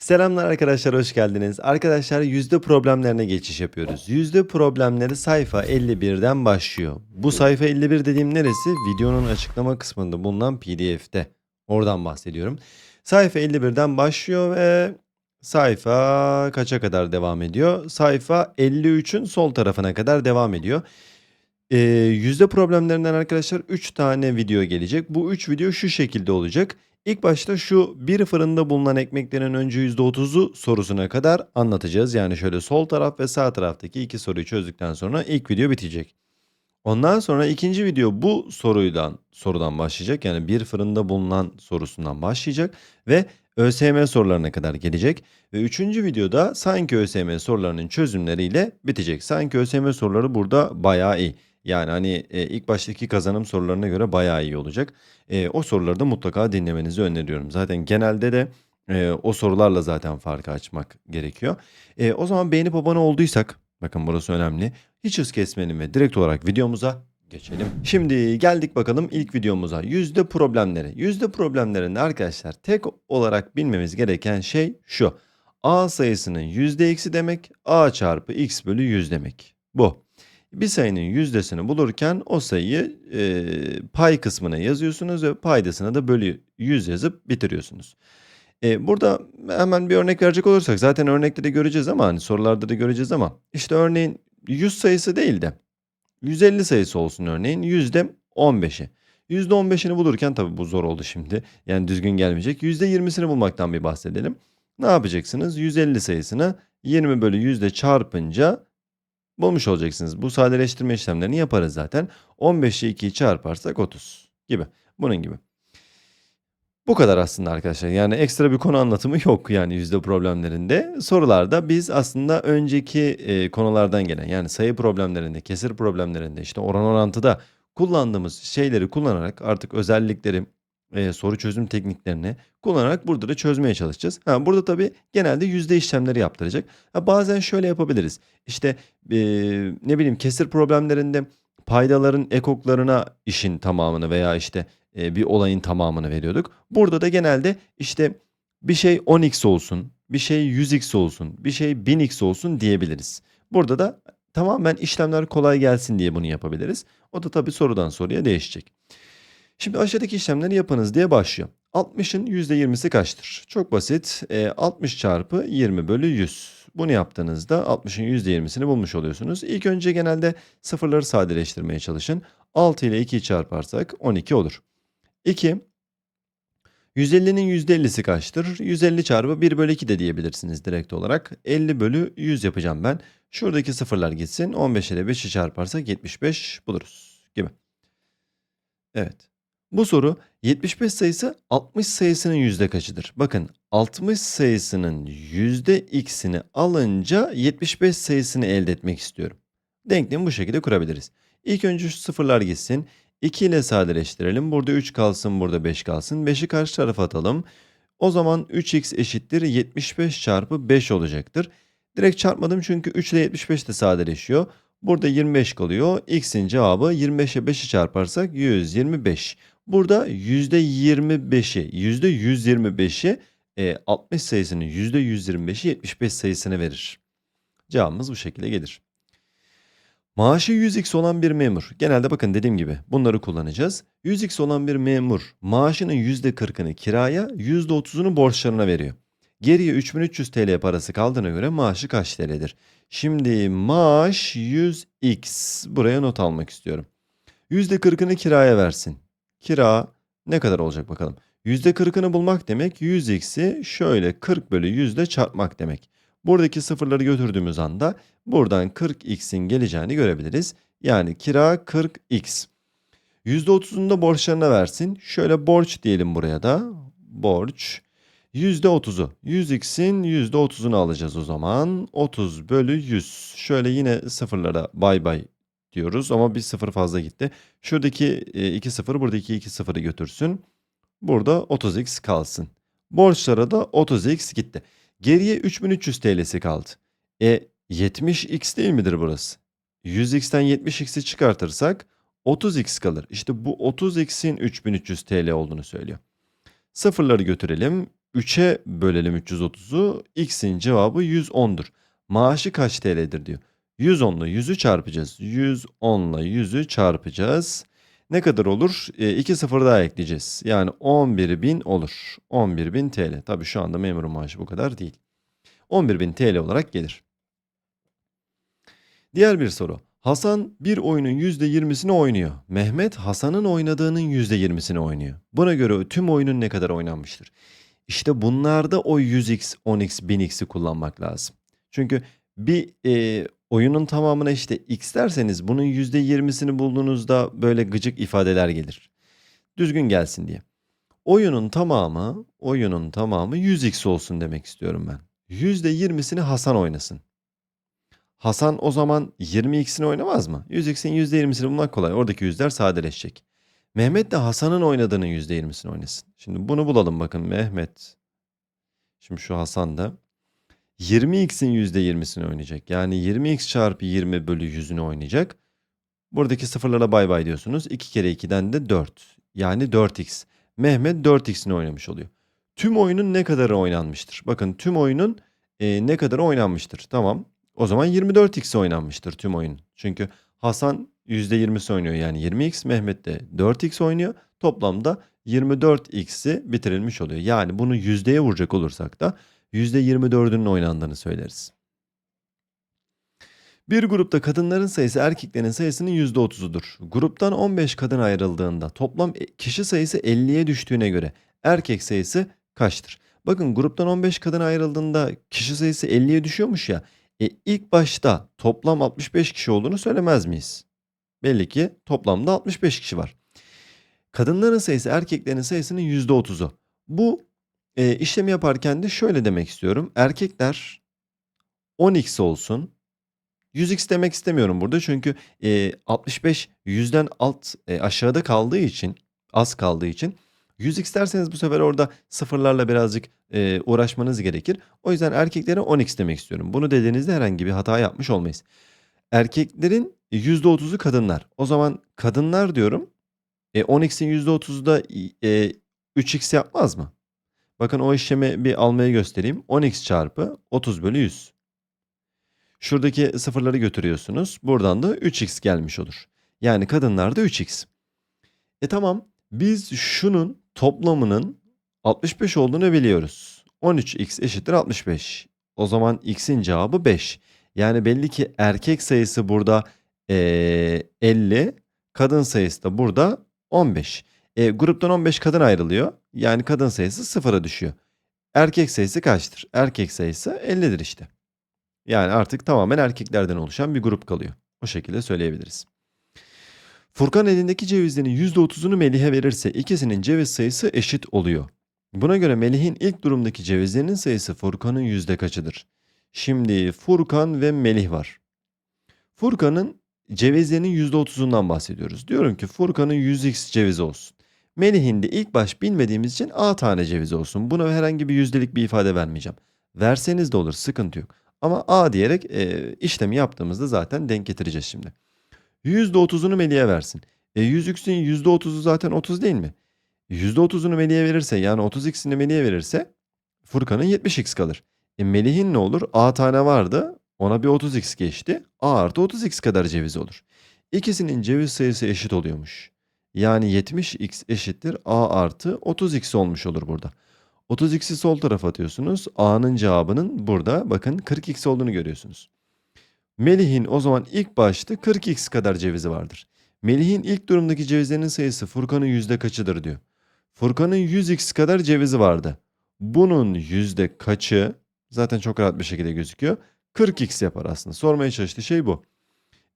Selamlar arkadaşlar hoş geldiniz. Arkadaşlar yüzde problemlerine geçiş yapıyoruz. Yüzde problemleri sayfa 51'den başlıyor. Bu sayfa 51 dediğim neresi? Videonun açıklama kısmında bulunan pdf'te. Oradan bahsediyorum. Sayfa 51'den başlıyor ve sayfa kaça kadar devam ediyor? Sayfa 53'ün sol tarafına kadar devam ediyor. Ee, yüzde problemlerinden arkadaşlar 3 tane video gelecek. Bu 3 video şu şekilde olacak. İlk başta şu bir fırında bulunan ekmeklerin önce %30'u sorusuna kadar anlatacağız. Yani şöyle sol taraf ve sağ taraftaki iki soruyu çözdükten sonra ilk video bitecek. Ondan sonra ikinci video bu soruydan sorudan başlayacak. Yani bir fırında bulunan sorusundan başlayacak ve ÖSYM sorularına kadar gelecek. Ve üçüncü videoda sanki ÖSYM sorularının çözümleriyle bitecek. Sanki ÖSYM soruları burada bayağı iyi. Yani hani e, ilk baştaki kazanım sorularına göre bayağı iyi olacak. E, o soruları da mutlaka dinlemenizi öneriyorum. Zaten genelde de e, o sorularla zaten farkı açmak gerekiyor. E, o zaman beğenip abone olduysak, bakın burası önemli. Hiç hız kesmeyelim ve direkt olarak videomuza geçelim. Şimdi geldik bakalım ilk videomuza. Yüzde problemleri. Yüzde problemlerinde arkadaşlar tek olarak bilmemiz gereken şey şu. A sayısının yüzde eksi demek, A çarpı x bölü 100 demek. Bu. Bir sayının yüzdesini bulurken o sayıyı e, pay kısmına yazıyorsunuz ve paydasına da bölü 100 yazıp bitiriyorsunuz. E, burada hemen bir örnek verecek olursak zaten örnekte de göreceğiz ama hani sorularda da göreceğiz ama işte örneğin 100 sayısı değil de 150 sayısı olsun örneğin yüzde 15'i. %15'ini bulurken tabii bu zor oldu şimdi. Yani düzgün gelmeyecek. %20'sini bulmaktan bir bahsedelim. Ne yapacaksınız? 150 sayısını 20 bölü yüzde çarpınca bulmuş olacaksınız. Bu sadeleştirme işlemlerini yaparız zaten. 15 ile 2'yi çarparsak 30 gibi. Bunun gibi. Bu kadar aslında arkadaşlar. Yani ekstra bir konu anlatımı yok yani yüzde problemlerinde. Sorularda biz aslında önceki e, konulardan gelen yani sayı problemlerinde, kesir problemlerinde işte oran orantıda kullandığımız şeyleri kullanarak artık özellikleri, e, soru çözüm tekniklerini kullanarak burada da çözmeye çalışacağız. Ha, burada tabii genelde yüzde işlemleri yaptıracak. Ha, bazen şöyle yapabiliriz. İşte e, ne bileyim kesir problemlerinde paydaların ekoklarına işin tamamını veya işte e, bir olayın tamamını veriyorduk. Burada da genelde işte bir şey 10x olsun, bir şey 100x olsun, bir şey 1000x olsun diyebiliriz. Burada da tamamen işlemler kolay gelsin diye bunu yapabiliriz. O da tabii sorudan soruya değişecek. Şimdi aşağıdaki işlemleri yapınız diye başlıyor. 60'ın %20'si kaçtır? Çok basit. E, 60 çarpı 20 bölü 100. Bunu yaptığınızda 60'ın %20'sini bulmuş oluyorsunuz. İlk önce genelde sıfırları sadeleştirmeye çalışın. 6 ile 2'yi çarparsak 12 olur. 2. 150'nin %50'si kaçtır? 150 çarpı 1 bölü 2 de diyebilirsiniz direkt olarak. 50 bölü 100 yapacağım ben. Şuradaki sıfırlar gitsin. 15 ile 5'i çarparsak 75 buluruz gibi. Evet. Bu soru 75 sayısı 60 sayısının yüzde kaçıdır? Bakın 60 sayısının yüzde x'ini alınca 75 sayısını elde etmek istiyorum. Denklemi bu şekilde kurabiliriz. İlk önce şu sıfırlar gitsin. 2 ile sadeleştirelim. Burada 3 kalsın, burada 5 kalsın. 5'i karşı tarafa atalım. O zaman 3x eşittir 75 çarpı 5 olacaktır. Direkt çarpmadım çünkü 3 ile 75 de sadeleşiyor. Burada 25 kalıyor. X'in cevabı 25'e 5'i çarparsak 125. Burada %25'i, %125'i e, 60 sayısının %125'i 75 sayısını verir. Cevabımız bu şekilde gelir. Maaşı 100x olan bir memur. Genelde bakın dediğim gibi bunları kullanacağız. 100x olan bir memur maaşının %40'ını kiraya, %30'unu borçlarına veriyor. Geriye 3300 TL parası kaldığına göre maaşı kaç TL'dir? Şimdi maaş 100x. Buraya not almak istiyorum. %40'ını kiraya versin. Kira ne kadar olacak bakalım. %40'ını bulmak demek 100x'i şöyle 40 bölü 100 çarpmak demek. Buradaki sıfırları götürdüğümüz anda buradan 40x'in geleceğini görebiliriz. Yani kira 40x. %30'unu da borçlarına versin. Şöyle borç diyelim buraya da. Borç. %30'u. 100x'in %30'unu alacağız o zaman. 30 bölü 100. Şöyle yine sıfırlara bay bay diyoruz ama bir sıfır fazla gitti. Şuradaki e, iki sıfır buradaki iki sıfırı götürsün. Burada 30x kalsın. Borçlara da 30x gitti. Geriye 3300 TL'si kaldı. E 70x değil midir burası? 100x'ten 70x'i çıkartırsak 30x kalır. İşte bu 30x'in 3300 TL olduğunu söylüyor. Sıfırları götürelim. 3'e bölelim 330'u. X'in cevabı 110'dur. Maaşı kaç TL'dir diyor. 110 ile 100'ü çarpacağız. 110 ile 100'ü çarpacağız. Ne kadar olur? 2 sıfır daha ekleyeceğiz. Yani 11.000 olur. 11.000 TL. Tabii şu anda memur maaşı bu kadar değil. 11.000 TL olarak gelir. Diğer bir soru. Hasan bir oyunun %20'sini oynuyor. Mehmet Hasan'ın oynadığının %20'sini oynuyor. Buna göre tüm oyunun ne kadar oynanmıştır? İşte bunlarda o 100x, 10x, 1000x'i kullanmak lazım. Çünkü bir e, oyunun tamamına işte x derseniz bunun %20'sini bulduğunuzda böyle gıcık ifadeler gelir. Düzgün gelsin diye. Oyunun tamamı, oyunun tamamı 100x olsun demek istiyorum ben. %20'sini Hasan oynasın. Hasan o zaman 20x'ini oynamaz mı? 100x'in %20'sini bulmak kolay. Oradaki yüzler sadeleşecek. Mehmet de Hasan'ın oynadığının %20'sini oynasın. Şimdi bunu bulalım bakın Mehmet. Şimdi şu Hasan da 20x'in %20'sini oynayacak. Yani 20x çarpı 20 bölü 100'ünü oynayacak. Buradaki sıfırlara bay bay diyorsunuz. 2 kere 2'den de 4. Yani 4x. Mehmet 4x'ini oynamış oluyor. Tüm oyunun ne kadarı oynanmıştır? Bakın tüm oyunun e, ne kadarı oynanmıştır? Tamam. O zaman 24x oynanmıştır tüm oyun. Çünkü Hasan %20'si oynuyor yani 20x, Mehmet de 4x oynuyor. Toplamda 24x'i bitirilmiş oluyor. Yani bunu yüzdeye vuracak olursak da %24'ünün oynandığını söyleriz. Bir grupta kadınların sayısı erkeklerin sayısının %30'udur. Gruptan 15 kadın ayrıldığında toplam e- kişi sayısı 50'ye düştüğüne göre erkek sayısı kaçtır? Bakın gruptan 15 kadın ayrıldığında kişi sayısı 50'ye düşüyormuş ya. E ilk başta toplam 65 kişi olduğunu söylemez miyiz? Belli ki toplamda 65 kişi var. Kadınların sayısı erkeklerin sayısının %30'u. Bu e, işlemi yaparken de şöyle demek istiyorum. Erkekler 10x olsun. 100x demek istemiyorum burada çünkü e, 65 100'den alt e, aşağıda kaldığı için az kaldığı için 100x derseniz bu sefer orada sıfırlarla birazcık e, uğraşmanız gerekir. O yüzden erkeklere 10x demek istiyorum. Bunu dediğinizde herhangi bir hata yapmış olmayız. Erkeklerin %30'u kadınlar. O zaman kadınlar diyorum. E, 10x'in %30'u da e, 3x yapmaz mı? Bakın o işlemi bir almaya göstereyim. 10x çarpı 30 bölü 100. Şuradaki sıfırları götürüyorsunuz. Buradan da 3x gelmiş olur. Yani kadınlarda 3x. E tamam biz şunun toplamının 65 olduğunu biliyoruz. 13x eşittir 65. O zaman x'in cevabı 5. Yani belli ki erkek sayısı burada ee, 50, kadın sayısı da burada 15. E, gruptan 15 kadın ayrılıyor. Yani kadın sayısı sıfıra düşüyor. Erkek sayısı kaçtır? Erkek sayısı 50'dir işte. Yani artık tamamen erkeklerden oluşan bir grup kalıyor. O şekilde söyleyebiliriz. Furkan elindeki cevizlerin %30'unu Melih'e verirse ikisinin ceviz sayısı eşit oluyor. Buna göre Melih'in ilk durumdaki cevizlerinin sayısı Furkan'ın yüzde kaçıdır? Şimdi Furkan ve Melih var. Furkan'ın cevizlerinin %30'undan bahsediyoruz. Diyorum ki Furkan'ın 100x cevizi olsun. Melih'in de ilk baş bilmediğimiz için A tane ceviz olsun. Buna herhangi bir yüzdelik bir ifade vermeyeceğim. Verseniz de olur sıkıntı yok. Ama A diyerek e, işlemi yaptığımızda zaten denk getireceğiz şimdi. %30'unu Melih'e versin. E 100x'in %30'u zaten 30 değil mi? %30'unu Melih'e verirse yani 30x'ini Melih'e verirse Furkan'ın 70x kalır. E Melih'in ne olur? A tane vardı. Ona bir 30x geçti. A artı 30x kadar ceviz olur. İkisinin ceviz sayısı eşit oluyormuş. Yani 70x eşittir A artı 30x olmuş olur burada. 30x'i sol tarafa atıyorsunuz. A'nın cevabının burada bakın 40x olduğunu görüyorsunuz. Melih'in o zaman ilk başta 40x kadar cevizi vardır. Melih'in ilk durumdaki cevizlerinin sayısı Furkan'ın yüzde kaçıdır diyor. Furkan'ın 100x kadar cevizi vardı. Bunun yüzde kaçı zaten çok rahat bir şekilde gözüküyor. 40x yapar aslında. Sormaya çalıştığı şey bu.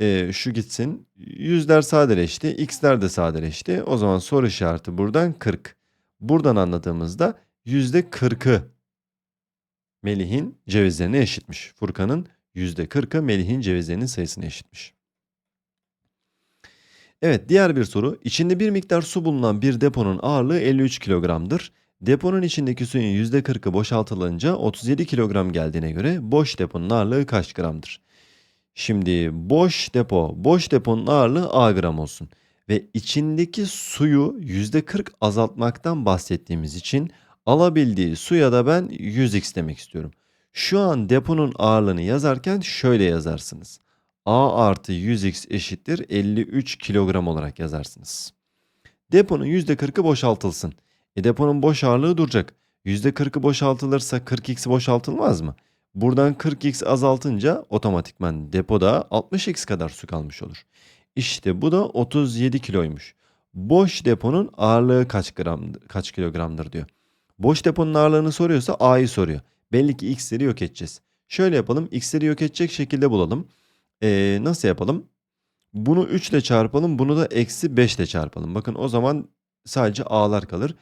Ee, şu gitsin. Yüzler sadeleşti. X'ler de sadeleşti. O zaman soru işareti buradan 40. Buradan anladığımızda yüzde 40'ı Melih'in cevizlerine eşitmiş. Furkan'ın yüzde 40'ı Melih'in cevizlerinin sayısına eşitmiş. Evet diğer bir soru. İçinde bir miktar su bulunan bir deponun ağırlığı 53 kilogramdır. Deponun içindeki suyun %40'ı boşaltılınca 37 kilogram geldiğine göre boş deponun ağırlığı kaç gramdır? Şimdi boş depo, boş deponun ağırlığı A gram olsun. Ve içindeki suyu %40 azaltmaktan bahsettiğimiz için Alabildiği suya da ben 100x demek istiyorum. Şu an deponun ağırlığını yazarken şöyle yazarsınız. A artı 100x eşittir 53 kilogram olarak yazarsınız. Deponun %40'ı boşaltılsın. E deponun boş ağırlığı duracak. %40'ı boşaltılırsa 40x boşaltılmaz mı? Buradan 40x azaltınca otomatikman depoda 60x kadar su kalmış olur. İşte bu da 37 kiloymuş. Boş deponun ağırlığı kaç gram kaç kilogramdır diyor. Boş deponun ağırlığını soruyorsa A'yı soruyor. Belli ki X'leri yok edeceğiz. Şöyle yapalım. X'leri yok edecek şekilde bulalım. Ee, nasıl yapalım? Bunu 3 ile çarpalım. Bunu da eksi 5 ile çarpalım. Bakın o zaman sadece A'lar kalır.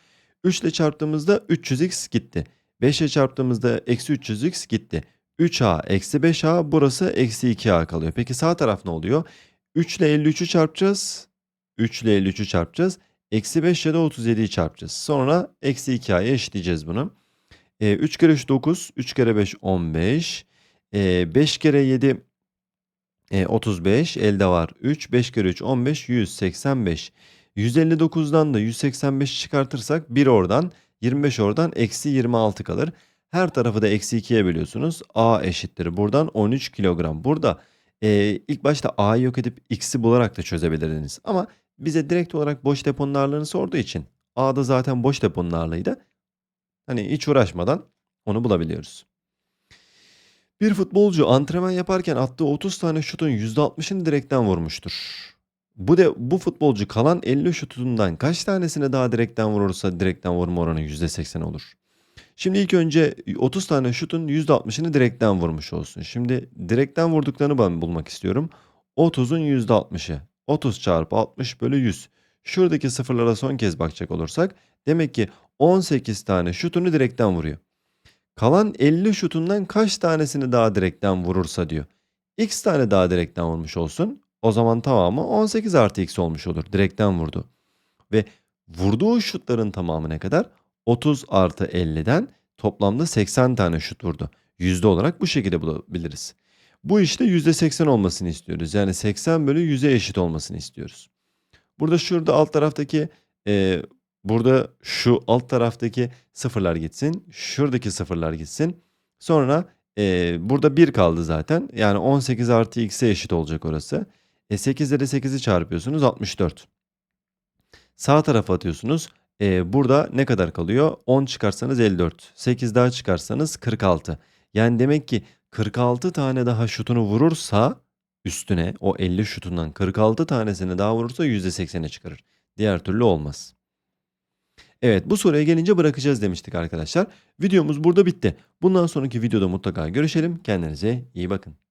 3 ile çarptığımızda 300x gitti. 5 ile çarptığımızda eksi 300x gitti. 3a eksi 5a burası eksi 2a kalıyor. Peki sağ taraf ne oluyor? 3 ile 53'ü çarpacağız. 3 ile 53'ü çarpacağız. Eksi 5 ile de 37'yi çarpacağız. Sonra eksi 2a'ya eşitleyeceğiz bunu. E, 3 kere 3 9. 3 kere 5 15. E, 5 kere 7 e, 35. Elde var 3. 5 kere 3 15. 185. 159'dan da 185 çıkartırsak 1 oradan 25 oradan eksi 26 kalır. Her tarafı da eksi 2'ye bölüyorsunuz. A eşittir. Buradan 13 kilogram. Burada e, ilk başta A'yı yok edip X'i bularak da çözebilirdiniz. Ama bize direkt olarak boş deponun ağırlığını sorduğu için A'da zaten boş deponun ağırlığıydı. Hani hiç uğraşmadan onu bulabiliyoruz. Bir futbolcu antrenman yaparken attığı 30 tane şutun %60'ını direkten vurmuştur. Bu de bu futbolcu kalan 50 şutundan kaç tanesini daha direkten vurursa direkten vurma oranı %80 olur. Şimdi ilk önce 30 tane şutun %60'ını direkten vurmuş olsun. Şimdi direkten vurduklarını ben bulmak istiyorum. 30'un %60'ı. 30 çarpı 60 bölü 100. Şuradaki sıfırlara son kez bakacak olursak demek ki 18 tane şutunu direkten vuruyor. Kalan 50 şutundan kaç tanesini daha direkten vurursa diyor. X tane daha direkten vurmuş olsun. O zaman tamamı 18 artı X olmuş olur. Direkten vurdu. Ve vurduğu şutların tamamı ne kadar? 30 artı 50'den toplamda 80 tane şut vurdu. Yüzde olarak bu şekilde bulabiliriz. Bu işte %80 olmasını istiyoruz. Yani 80 bölü 100'e eşit olmasını istiyoruz. Burada şurada alt taraftaki e, burada şu alt taraftaki sıfırlar gitsin. Şuradaki sıfırlar gitsin. Sonra e, burada 1 kaldı zaten. Yani 18 artı x'e eşit olacak orası. E 8 ile 8'i çarpıyorsunuz 64. Sağ tarafa atıyorsunuz. E, burada ne kadar kalıyor? 10 çıkarsanız 54. 8 daha çıkarsanız 46. Yani demek ki 46 tane daha şutunu vurursa üstüne o 50 şutundan 46 tanesini daha vurursa %80'e çıkarır. Diğer türlü olmaz. Evet bu soruya gelince bırakacağız demiştik arkadaşlar. Videomuz burada bitti. Bundan sonraki videoda mutlaka görüşelim. Kendinize iyi bakın.